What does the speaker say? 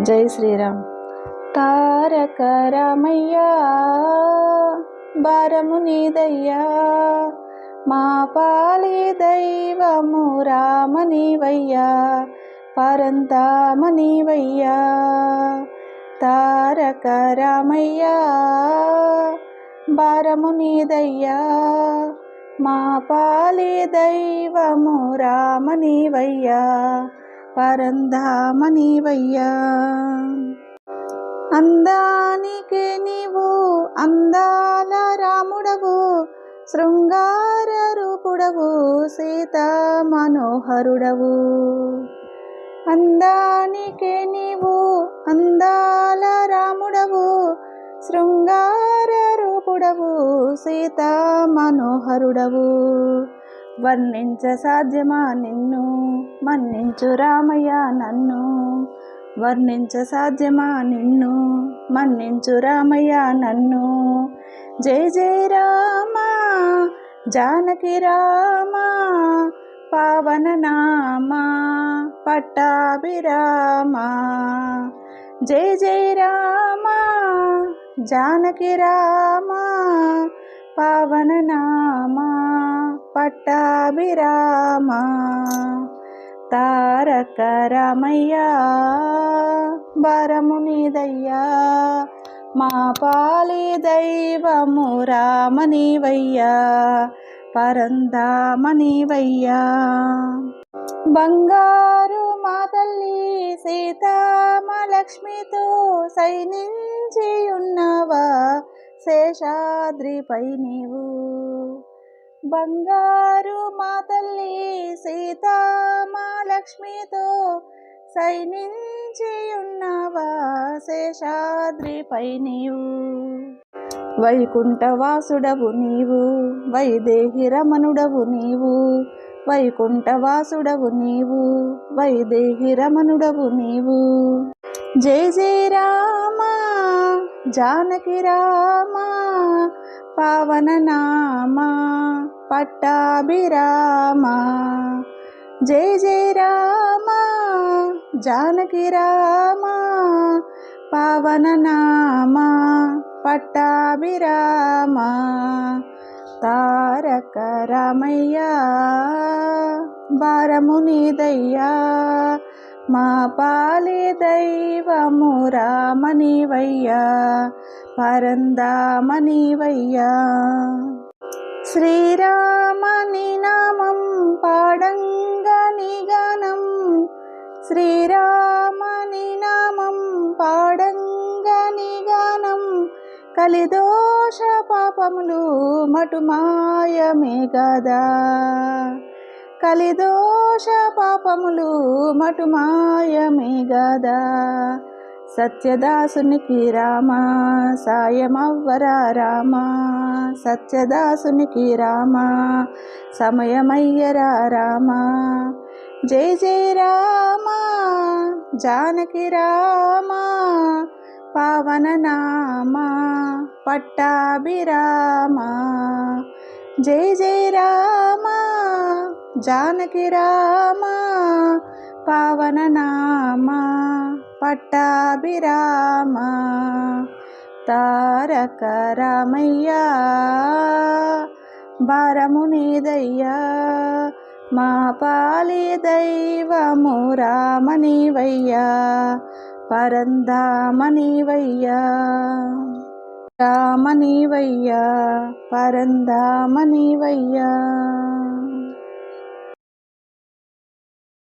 జై శ్రీరామ్. తారక రామయ్యా భారము నీదయ్యా మా పాలి దైవము రామనివయ్యా పరంతామనివయ్యా తారక రామయ్యా భారము నీదయ్యా మా పాలి దైవము రామనివయ్యా పరంధామనివయ్యా అందానికి నీవు అందాల రాముడవు శృంగార రూపుడవు సీతా మనోహరుడవు అందానికి నీవు అందాల రాముడవు శృంగార రూపుడవు సీతా మనోహరుడవు వర్ణించ సాధ్యమా నిన్ను? మన్నించు రామయ్య నన్ను. వర్ణించ సాధ్యమా నిన్ను? మన్నించు రామయ్య నన్ను. జై జై రామ జానకి రామ పావన నామ పట్టాభిరామ. జై జై రామ జానకి రామ పావన నామా. పట్టాభిరామ తారక రామయ్యా భారము నీదయ్యా మా పాలి దైవము రామనివయ్యా పరందామనివయ్యా బంగారు మా తల్లి సీతామలక్ష్మితో సైనించి ఉన్నవా శేషాద్రిపై నీవు? బంగారు మా తల్లి సీతామాలక్ష్మితో సైనించి ఉన్నవా శేషాద్రిపై నీవు. వైకుంఠవాసుడవు నీవు వైదేహి రమణుడవు నీవు వైకుంఠవాసుడవు నీవు వైదేహి రమణుడవు నీవు. జై జై రామ జానకి రామ పావన నామ. పట్టాభిరామ. జయ జయ రామ జానకి రామ పావన నామ పట్టాభిరామ. తారక రామయ్యా భారమునిదయ్యా మా పాలి దైవము రామనివయ్యా పరందామనివయ్యా. శ్రీరామని నామం పాడంగని గానం. శ్రీరామని నామం పాడంగని కలిదోష పాపములు మటుమాయమే గదా కలిదోష పాపములు మటుమాయమే గదా సత్యదాసునికి రామ సాయమవ్వరా రామ. సత్యదాసునికి రామ సమయమయ్యరా రామ. జై జై రామ జానకి రామ పావన నామ పట్టాభిరామ. జై జై రామ జానకి రామ పవన నామా. పట్టాభిరామ తారక రామయ్యా భారము నీదయ్యా మా పాలి దైవము రామనివయ్యా పరందామనివయ్యా రామనివయ్యా పరందామనివయ్యా.